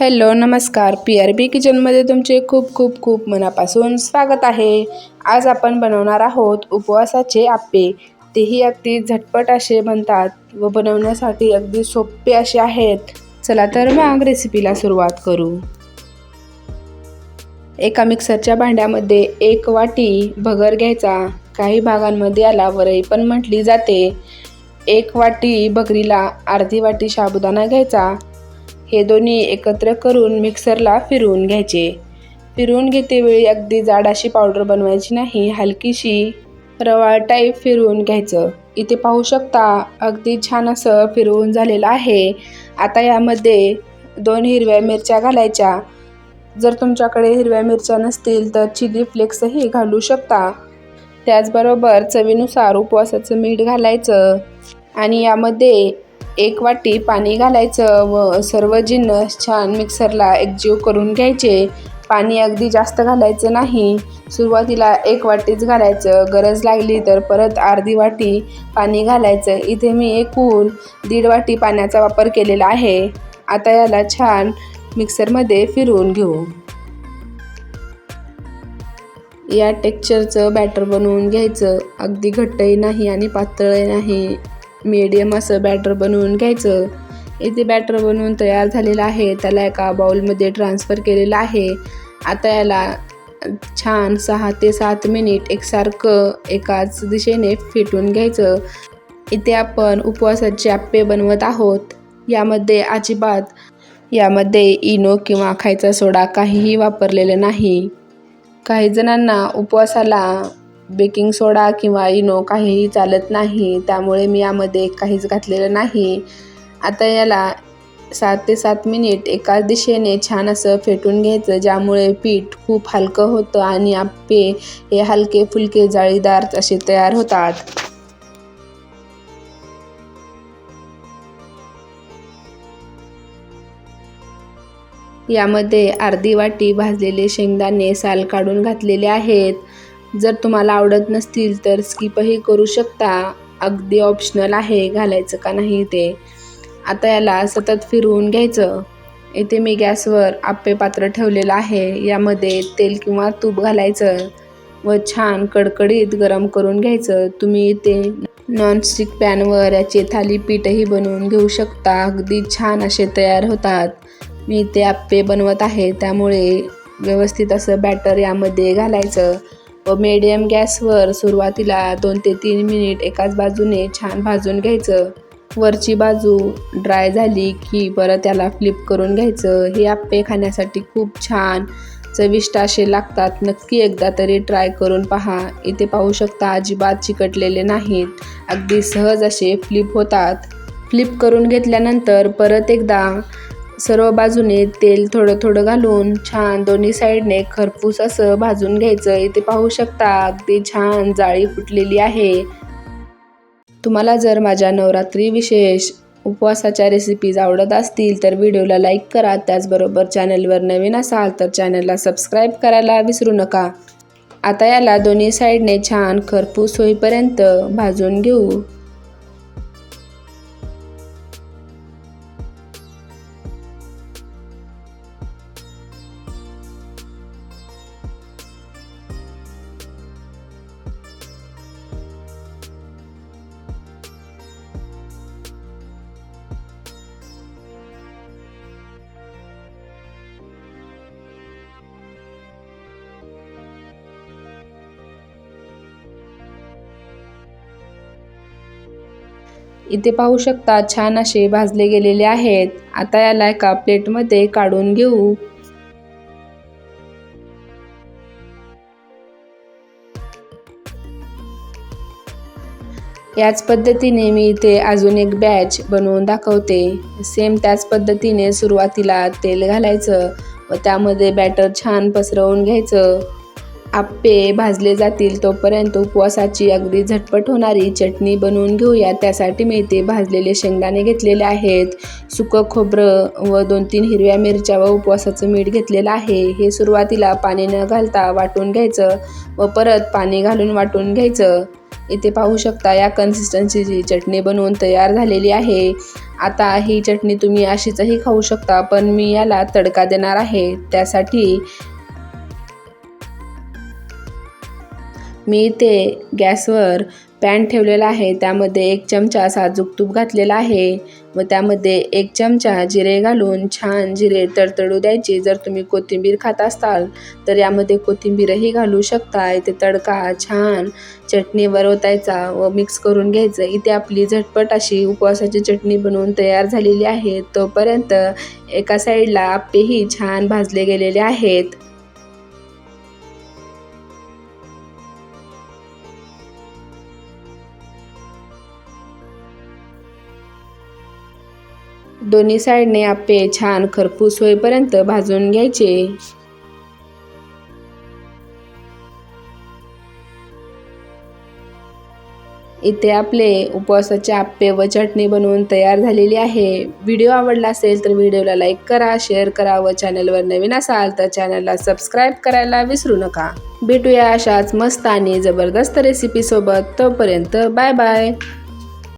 Hello नमस्कार. P R B किचनमध्ये तुमचे खूप खूप खूप मनापासून स्वागत आहे. आज आपण बनवणार आहोत उपवासाचे आप्पे. तेही अगदी झटपट असे बनतात व बनवण्यासाठी अगदी सोपे असे आहेत. चला तर मग रेसिपीला सुरुवात करू. एका मिक्सरच्या भांड्यामध्ये एक वाटी भगर घ्यायचा. काही भागांमध्ये याला वरई पण म्हटली जाते. एक वाटी भगरीला अर्धी वाटी साबुदाणा घ्यायचा. हे दोन्ही एकत्र करून मिक्सरला फिरवून घ्यायचे. फिरवून घेतेवेळी अगदी जाड अशी पावडर बनवायची नाही हलकीशी रवाळ टाईप फिरवून घ्यायचं. इथे पाहू शकता अगदी छान असं फिरवून झालेलं आहे. आता यामध्ये दोन हिरव्या मिरच्या घालायच्या. जर तुमच्याकडे हिरव्या मिरच्या नसतील तर चिली फ्लेक्सही घालू शकता. त्याचबरोबर चवीनुसार उपवासाचं मीठ घालायचं. आणि यामध्ये एक वाटी पाणी घालायचं व सर्व जिन्नस छान मिक्सरला एकजीव करून घ्यायचे. पाणी अगदी जास्त घालायचं नाही. सुरुवातीला एक वाटीच घालायचं. गरज लागली तर परत अर्धी वाटी पाणी घालायचं. इथे मी एकूण दीड वाटी पाण्याचा वापर केलेला आहे. आता याला छान मिक्सरमध्ये फिरवून घेऊ. या टेक्स्चरचं बॅटर बनवून घ्यायचं. अगदी घट्टही नाही आणि पातळही नाही. मीडियम असं बॅटर बनवून घ्यायचं. इथे बॅटर बनवून तयार झालेलं आहे. त्याला एका बाउलमध्ये ट्रान्सफर केलेलं आहे. आता याला छान सहा ते सात मिनिट एकसारखं एकाच दिशेने फेटून घ्यायचं. इथे आपण उपवासाचे आप्पे बनवत आहोत. यामध्ये अजिबात यामध्ये इनो किंवा खायचा सोडा काहीही वापरलेलं नाही. काही जणांना उपवासाला बेकिंग सोडा किंवा इनो काहीही चालत नाही. त्यामुळे मी यामध्ये काहीच घातलेलं नाही. आता याला सात ते सात मिनिट एकाच दिशेने छान असं फेटून घ्यायचं ज्यामुळे पीठ खूप हलकं होतं आणि आप्पे हे हलके फुलके जाळीदार असे तयार होतात. यामध्ये अर्धी वाटी भाजलेले शेंगदाणे साल काढून घातलेले आहेत. जर तुम्हाला आवडत नसतील तर स्किपही करू शकता. अगदी ऑप्शनल आहे घालायचं का नाही ते. आता याला सतत फिरवून घ्यायचं. इथे मी गॅसवर आप्पे पात्र ठेवलेलं आहे. यामध्ये तेल किंवा तूप घालायचं व छान कडकडीत गरम करून घ्यायचं. तुम्ही इथे नॉनस्टिक पॅनवर याचे थालीपीठही बनवून घेऊ शकता. अगदी छान असे तयार होतात. मी ते आप्पे बनवत आहे. त्यामुळे व्यवस्थित असं बॅटर यामध्ये घालायचं. व मीडियम गॅसवर सुरुवातीला दोन ते तीन मिनिट एकाच बाजूने छान भाजून घ्यायचं. वरची बाजू ड्राय झाली की परत त्याला फ्लिप करून घ्यायचं. हे आप्पे खाण्यासाठी खूप छान चविष्ट असे लागतात. नक्की एकदा तरी ट्राय करून पहा. इथे पाहू शकता अजिबात चिकटलेले नाहीत. अगदी सहज असे फ्लिप होतात. फ्लिप करून घेतल्यानंतर परत एकदा सर्व बाजूने तेल थोडं थोडं घालून छान दोन्ही साईडने खरपूस असं भाजून घ्यायचं. इथे पाहू शकता अगदी छान जाळी फुटलेली आहे. तुम्हाला जर माझ्या नवरात्री विशेष उपवासाच्या रेसिपीज आवडत असतील तर व्हिडिओला लाईक करा. त्याचबरोबर चॅनलवर नवीन असाल तर चॅनलला सबस्क्राईब करायला विसरू नका. आता याला दोन्ही साईडने छान खरपूस होईपर्यंत भाजून घेऊ. इथे पाहू शकता छान असे भाजले गेलेले आहेत. आता याला एका प्लेटमध्ये काढून घेऊ. याच पद्धतीने मी इथे अजून एक बॅच बनवून दाखवते. सेम त्याच पद्धतीने सुरुवातीला तेल घालायचं व त्यामध्ये बॅटर छान पसरवून घ्यायचं. आप्पे भाजले जातील तोपर्यंत उपवासाची अगदी झटपट होणारी चटणी बनवून घेऊया त्यासाठी मी इथे भाजलेले शेंगदाणे घेतलेले आहेत. सुकं खोबरं व दोन तीन हिरव्या मिरच्या व उपवासाचं मीठ घेतलेलं आहे. हे सुरुवातीला पाणी न घालता वाटून घ्यायचं व परत पाणी घालून वाटून घ्यायचं. इथे पाहू शकता या कन्सिस्टन्सीची चटणी बनवून तयार झालेली आहे. आता ही चटणी तुम्ही अशीचही खाऊ शकता पण मी याला तडका देणार आहे. त्यासाठी मी इथे गॅसवर पॅन ठेवलेला आहे. त्यामध्ये एक चमचा साजूक तूप घातलेला आहे. व त्यामध्ये एक चमचा जिरे घालून छान जिरे तडतडू द्यायचे. जर तुम्ही कोथिंबीर खात असाल तर यामध्ये कोथिंबीरही घालू शकता इथे तडका छान चटणीवर ओतायचा व मिक्स करून घ्यायचं. इथे आपली झटपट अशी उपवासाची चटणी बनवून तयार झालेली आहे. तोपर्यंत एका साईडला आप्पेही छान भाजले गेलेले आहेत. दोन्ही साईडने आप्पे छान खरपूस होईपर्यंत भाजून घ्यायचे. इथे आपले उपवासाचे आप्पे व चटणी बनवून तयार झालेली आहे. व्हिडिओ आवडला असेल तर व्हिडिओला लाईक करा शेअर करा व चॅनलवर नवीन असाल तर चॅनलला सबस्क्राईब करायला विसरू नका. भेटूया अशाच मस्त आणि जबरदस्त रेसिपीसोबत तोपर्यंत बाय बाय.